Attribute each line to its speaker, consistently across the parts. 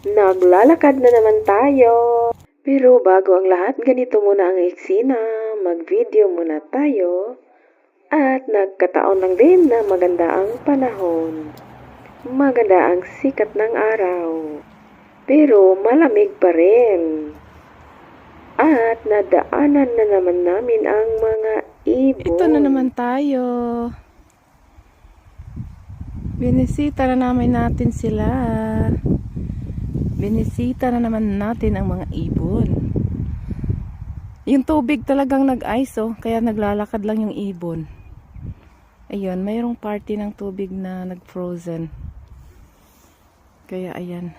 Speaker 1: Naglalakad na naman tayo. Pero bago ang lahat, ganito muna ang eksena. Mag-video muna tayo. At nagkataon lang din na maganda ang panahon. Maganda ang sikat ng araw. Pero malamig pa rin. At nadaanan na naman namin ang mga ibon.
Speaker 2: Ito na naman tayo. Binisita na namin natin sila. Binisita na naman natin ang mga ibon. Yung tubig talagang nag-ice oh, kaya naglalakad lang yung ibon. Ayun, mayroong party ng tubig na nag-frozen. Kaya ayan.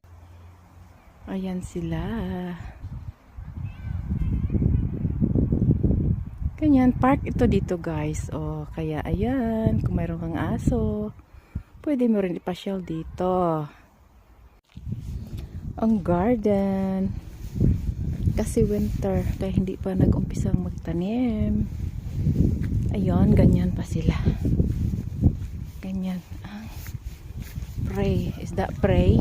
Speaker 2: Ayan sila. Ganyan, park ito dito guys. O, kaya ayan, kung mayroon aso, pwede mo rin ipasyal dito. Ang garden. Kasi winter, kaya hindi pa nag-umpisang magtanim. Ayun, ganyan pa sila. Ganyan. Ah, Pray. Is that pray?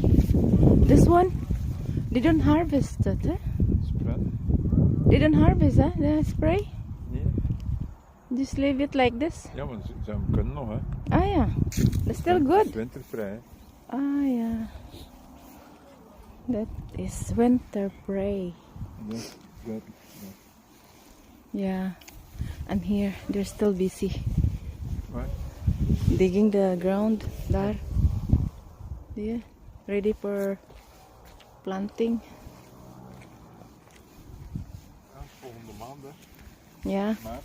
Speaker 2: This one? They don't harvest it, eh? They don't harvest, eh? The spray?
Speaker 3: Nee.
Speaker 2: Just leave it like this?
Speaker 3: Ja, maar ze, kunnen nog, hè.
Speaker 2: Ah ja, that's still good.
Speaker 3: is wintervrij. hè.
Speaker 2: Ah ja. That is winter prey.
Speaker 3: Nee, dat,
Speaker 2: Yeah. And here, they're still busy
Speaker 3: Waar?
Speaker 2: digging the ground there. Yeah. Ready for planting.
Speaker 3: Ja, volgende maand, hè.
Speaker 2: Yeah.
Speaker 3: Maar,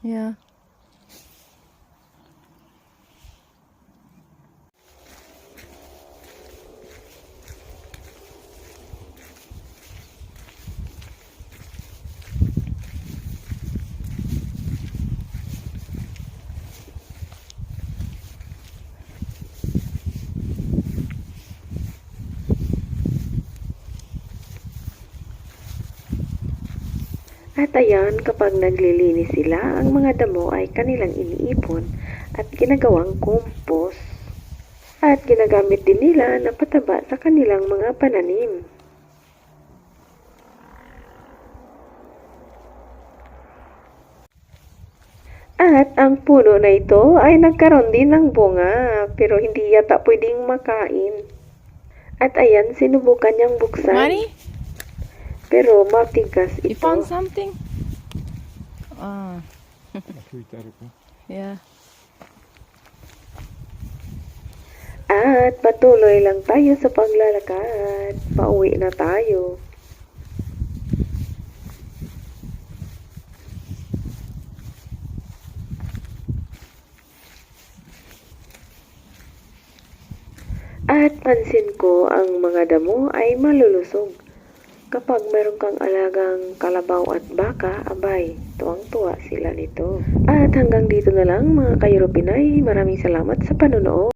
Speaker 2: Yeah.
Speaker 1: At ayan, kapag naglilinis sila, ang mga damo ay kanilang iniipon at ginagawang compost. At ginagamit din nila na pataba sa kanilang mga pananim. At ang puno na ito ay nagkaroon din ng bunga pero hindi yata pwedeng makain. At ayan, sinubukan niyang buksan.
Speaker 2: Money?
Speaker 1: Pero matigas
Speaker 2: You
Speaker 1: ito.
Speaker 2: found something? Ah,
Speaker 3: daarop, hè.
Speaker 2: yeah.
Speaker 1: At patuloy lang tayo sa paglalakad. Pauwi na tayo. At pansin ko ang mga damo ay malulusog. Kapag meron kang alagang kalabaw at baka, abay, tuwang-tuwa sila nito. At hanggang dito na lang mga Kayro Pinay. Maraming salamat sa panonood.